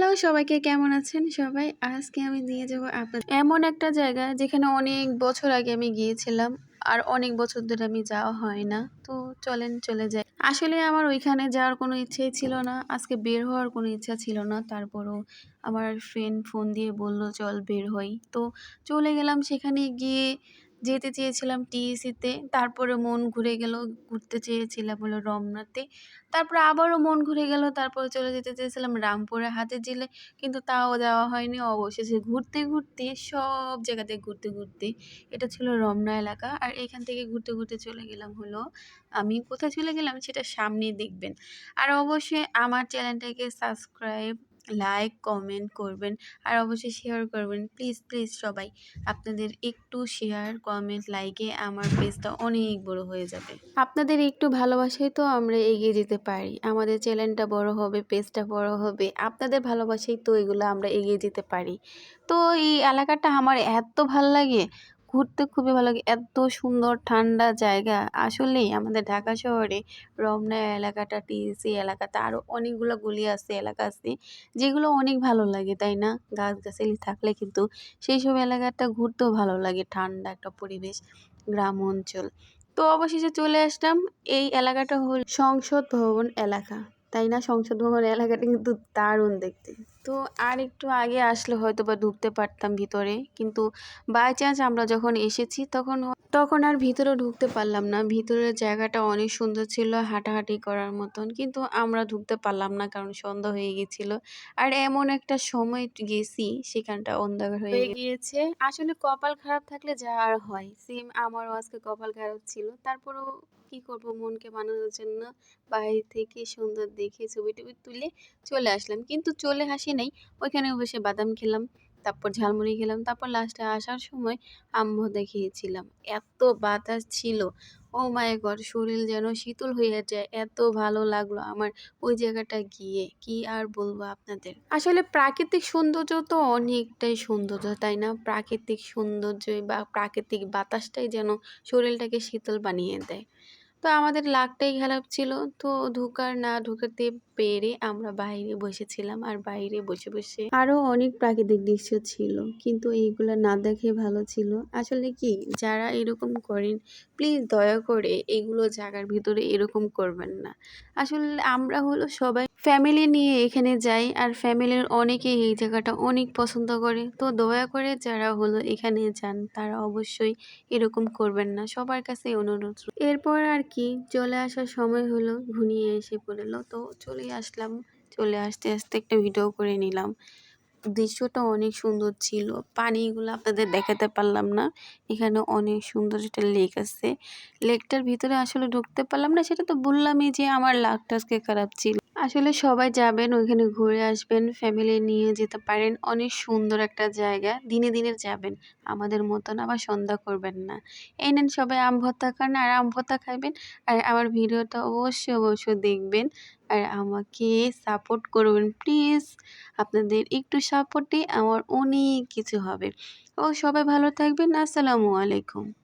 Hello, সবাইকে কেমন আছেন? সবাই, আজকে আমি নিয়ে যাব আপনার এমন একটা জায়গা যেখানে অনেক বছর আগে আমি গিয়েছিলাম আর অনেক বছর ধরে আমি যাওয়া হয় না। তো চলেন, চলে যাই। আসলে আমার ওইখানে যাওয়ার কোনো ইচ্ছেই ছিল না, আজকে বের হওয়ার কোনো ইচ্ছা ছিল না। তারপরও আমার ফ্রেন্ড ফোন দিয়ে বলল, চল বের হই। তো চলে গেলাম সেখানে গিয়ে যেতে চেয়েছিলাম টিএসিতে তারপরে মন ঘুরে গেল, ঘুরতে চেয়েছিলাম হলো রমনাতে। তারপরে আবারও মন ঘুরে গেল, তারপরে চলে যেতে চেয়েছিলাম রামপুরে হাতে জিলে। কিন্তু তাও যাওয়া হয়নি অবশেষে। ঘুরতে ঘুরতে, সব জায়গাতে ঘুরতে ঘুরতে এটা ছিল রমনা এলাকা। আর এখান থেকে ঘুরতে ঘুরতে চলে গেলাম হলো, আমি কোথায় চলে গেলাম সেটা সামনেই দেখবেন। আর অবশ্যই আমার চ্যানেলটাকে সাবস্ক্রাইব লাইক কমেন্ট করবেন আর অবশ্যই শেয়ার করবেন। প্লিজ প্লিজ সবাই, আপনাদের একটু শেয়ার কমেন্ট লাইকে আমার পেজটা অনেক বড় হয়ে যাবে। আপনাদের একটু ভালোবাসায় তো আমরা এগিয়ে যেতে পারি। আমাদের চ্যানেলটা বড় হবে পেজটা বড় হবে, আপনাদের ভালোবাসাই তো এগুলো আমরা এগিয়ে যেতে পারি। তো এই এলাকাটা আমার এত ভালো লাগে ঘুরতে খুবই ভালো লাগে। এত সুন্দর ঠান্ডা জায়গা। আসলেই আমাদের ঢাকা শহরে, রমনা এলাকাটা টিএসি এলাকাতে আরও অনেকগুলো গলি আছে, এলাকা আছে, যেগুলো অনেক ভালো লাগে, তাই না? গাছগাছালি থাকলে কিন্তু সেই সব এলাকাটা ঘুরতেও ভালো লাগে, ঠান্ডা একটা পরিবেশ গ্রাম অঞ্চল তো অবশেষে চলে আসলাম, এই এলাকাটা হল সংসদ ভবন এলাকা। তাই না? সংসদ ভবন এলাকাটা কিন্তু দারুণ দেখতে। তো আর একটু আগে আসলে হয়তো বা ঢুকতে পারতাম ভিতরে। কিন্তু বাই চান্স আমরা যখন এসেছি তখন তখন আর ভিতরে ঢুকতে পারলাম না। ভিতরের জায়গাটা অনেক সুন্দর ছিল হাঁটাহাঁটি করার মতন। কিন্তু আমরা ঢুকতে পারলাম না কারণ সন্ধ্যা হয়ে গেছিল। আর এমন একটা সময় গেছি সেখানটা অন্ধকার হয়ে গিয়েছে। আসলে কপাল খারাপ থাকলে যা আর হয়। সেম আমারও আজকে কপাল খারাপ ছিল। তারপরেও কি করব মনকে বানানোর জন্য বাইরে থেকে সুন্দর দেখে ছবি টবি তুলে চলে আসলাম। কিন্তু চলে আসি নাই। ওইখানে বসে বাদাম খেলাম। তারপর ঝালমুড়ি খেলাম, তারপর লাস্টে আসার সময় আম্মু দেখিয়েছিলাম। এত বাতাস ছিল ও মাই গড শরীর যেন শীতল হয়ে যায়, এত ভালো লাগল আমার ওই জায়গাটা গিয়ে, কি আর বলব আপনাদের? আসলে প্রাকৃতিক সৌন্দর্য তো অনেকটাই সৌন্দর্য, তাই না? প্রাকৃতিক সৌন্দর্য বা প্রাকৃতিক বাতাসটাই যেন শরীরটাকে শীতল বানিয়ে দেয়। তো আমাদের লাকটাই খারাপ ছিল। তো ঢুকার না ঢুকাতে পেরে আমরা বাইরে বসেছিলাম আর বাইরে বসে বসে আরও অনেক প্রাকৃতিক দৃশ্য ছিল। কিন্তু এইগুলো না দেখে ভালো ছিল। আসলে কি, যারা এরকম করেন প্লিজ দয়া করে এগুলো জায়গার ভিতরে এরকম করবেন না। আসলে আমরা হলো সবাই ফ্যামিলি নিয়ে এখানে যাই আর ফ্যামিলির অনেকেই এই জায়গাটা অনেক পছন্দ করে। তো দয়া করে যারা হলো এখানে যান, তারা অবশ্যই এরকম করবেন না। সবার কাছে অনুরোধ এরপর আর কি, চলে আসার সময় হলো ঘুনিয়ে এসে পড়ল। তো চলে আসলাম, চলে আসতে আসতে একটা ভিডিও করে নিলাম। দৃশ্যটা অনেক সুন্দর ছিল। পানিগুলো আপনাদের দেখাতে পারলাম না। এখানে অনেক সুন্দর একটা লেক আছে। লেকটার ভিতরে আসলে ঢুকতে পারলাম না, সেটা তো বললামই যে আমার লাকটা আজকে খারাপ ছিল। আসলে সবাই যাবেন, ওইখানে ঘুরে আসবেন ফ্যামিলি নিয়ে যেতে পারেন। অনেক সুন্দর একটা জায়গা, দিনে দিনে যাবেন। আমাদের মতন আবার সন্ধ্যা করবেন না। এই নেন সবাই আম ভর্তা খান আর আম ভর্তা খাবেন আর আমার ভিডিওটা অবশ্যই অবশ্যই দেখবেন আর আমাকে সাপোর্ট করবেন। প্লিজ আপনাদের একটু সাপোর্টে আমার অনেক কিছু হবে। ও সবাই ভালো থাকবেন। আসসালামু আলাইকুম।